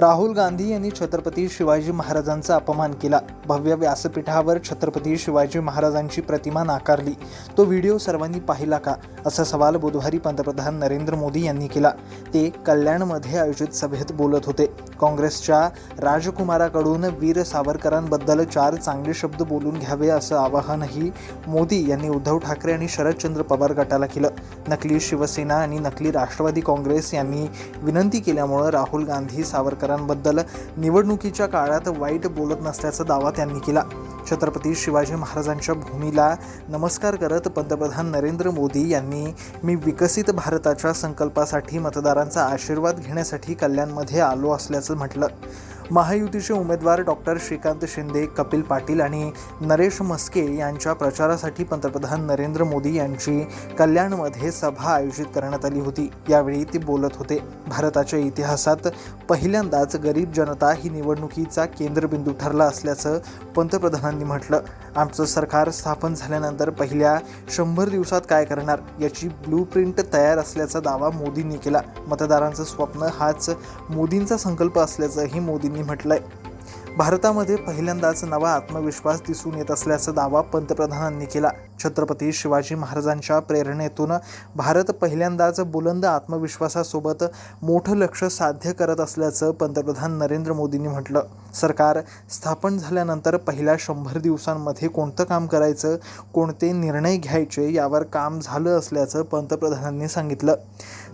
राहुल गांधी यांनी छत्रपती शिवाजी महाराजांचा अपमान केला. भव्य व्यासपीठावर छत्रपती शिवाजी महाराजांची प्रतिमा नाकारली. तो व्हिडिओ सर्वांनी पाहिला का? असा सवाल बुधवारी पंतप्रधान नरेंद्र मोदी यांनी केला. ते कल्याणमध्ये आयोजित सभेत बोलत होते. काँग्रेसच्या राजकुमाराकडून वीर सावरकरांबद्दल चार चांगले शब्द बोलून घ्यावे असं आवाहनही मोदी यांनी उद्धव ठाकरे आणि शरदचंद्र पवार गटाला केलं. नकली शिवसेना आणि नकली राष्ट्रवादी काँग्रेस यांनी विनंती केल्यामुळं राहुल गांधी सावरकर सावरकरांबद्दल निवडणुकीच्या काळात वाईट बोलत नसल्याचा दावा त्यांनी केला. छत्रपती शिवाजी महाराजांच्या भूमीला नमस्कार करत पंतप्रधान नरेंद्र मोदी यांनी मी विकसित भारताच्या संकल्पासाठी मतदारांचा आशीर्वाद घेण्यासाठी कल्याणमध्ये आलो असल्याचं म्हटलं. महायुतीचे उमेदवार डॉक्टर श्रीकांत शिंदे कपिल पाटील आणि नरेश मस्के यांच्या प्रचारासाठी पंतप्रधान नरेंद्र मोदी यांची कल्याणमध्ये सभा आयोजित करण्यात आली होती. यावेळी ते बोलत होते भारताच्या इतिहासात पहिल्यांदाच गरीब जनता ही निवडणुकीचा केंद्रबिंदू ठरला असल्याचं पंतप्रधानांनी म्हटलं. आमचं सरकार स्थापन झाल्यानंतर पहिल्या शंभर दिवसात काय करणार? याची ब्लू प्रिंट तयार असल्याचा दावा मोदींनी केला. मतदारांचं स्वप्न हाच मोदींचा संकल्प असल्याचंही मोदींनी म्हटलंय. भारतामध्ये पहिल्यांदाच नवा आत्मविश्वास दिसून येत असल्याचा दावा पंतप्रधानांनी केला. छत्रपती शिवाजी महाराजांच्या प्रेरणेतून भारत पहिल्यांदाच बुलंद आत्मविश्वासासोबत मोठं लक्ष साध्य करत असल्याचं पंतप्रधान नरेंद्र मोदींनी म्हटलं. सरकार स्थापन झाल्यानंतर पहिल्या शंभर दिवसांमध्ये कोणतं काम करायचं कोणते निर्णय घ्यायचे यावर काम झालं असल्याचं पंतप्रधानांनी सांगितलं.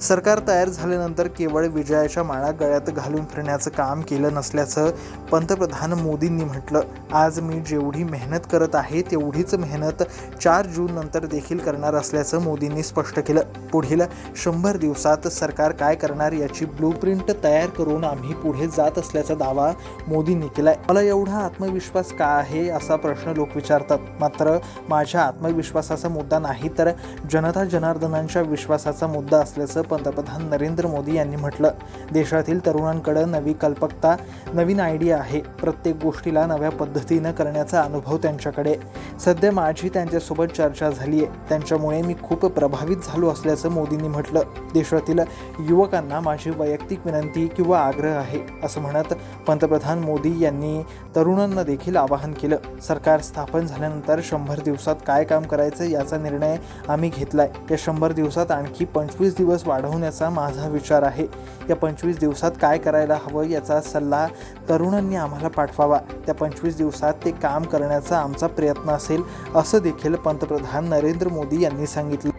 सरकार तयार झाल्यानंतर केवळ विजयाच्या माळा गळ्यात घालून फिरण्याचं काम केलं नसल्याचं पंतप्रधान मोदींनी म्हटलं. आज मी जेवढी मेहनत करत आहे तेवढीच मेहनत चार जून नंतर देखील करणार असल्याचं मोदींनी स्पष्ट केलं. पुढील शंभर दिवसात सरकार काय करणार याची ब्लूप्रिंट तयार करून आम्ही पुढे जात असल्याचा दावा मोदींनी केलाय. मला एवढा आत्मविश्वास का आहे असा प्रश्न लोक विचारतात. मात्र माझ्या आत्मविश्वासाचा मुद्दा नाही तर जनता जनार्दनांच्या विश्वासाचा मुद्दा असल्याचं पंतप्रधान नरेंद्र मोदी यांनी म्हटलं. देशातील तरुणांकडे नवी कल्पकता नवीन आयडिया आहे. प्रत्येक गोष्टीला नव्या पद्धतीनं करण्याचा अनुभव त्यांच्याकडे. सध्या माझी त्यांच्यासोबत चर्चा झाली आहे. त्यांच्यामुळे मी खूप प्रभावित झालो असल्याचं मोदींनी म्हटलं. देशातील युवकांना माझी वैयक्तिक विनंती किंवा आग्रह आहे असं म्हणत पंतप्रधान मोदी यांनी तरुणांना देखील आवाहन केलं. सरकार स्थापन झाल्यानंतर शंभर दिवसात काय काम करायचं याचा निर्णय आम्ही घेतलाय. या शंभर दिवसात आणखी पंचवीस दिवस वाढवण्याचा माझा विचार आहे. या पंचवीस दिवसात काय करायला हवं याचा सल्ला तरुणांनी आम्हाला पाठवावा. त्या पंचवीस दिवसात ते काम करण्याचा आमचा प्रयत्न असेल असं देखील पंतप्रधान नरेंद्र मोदी यांनी सांगितलं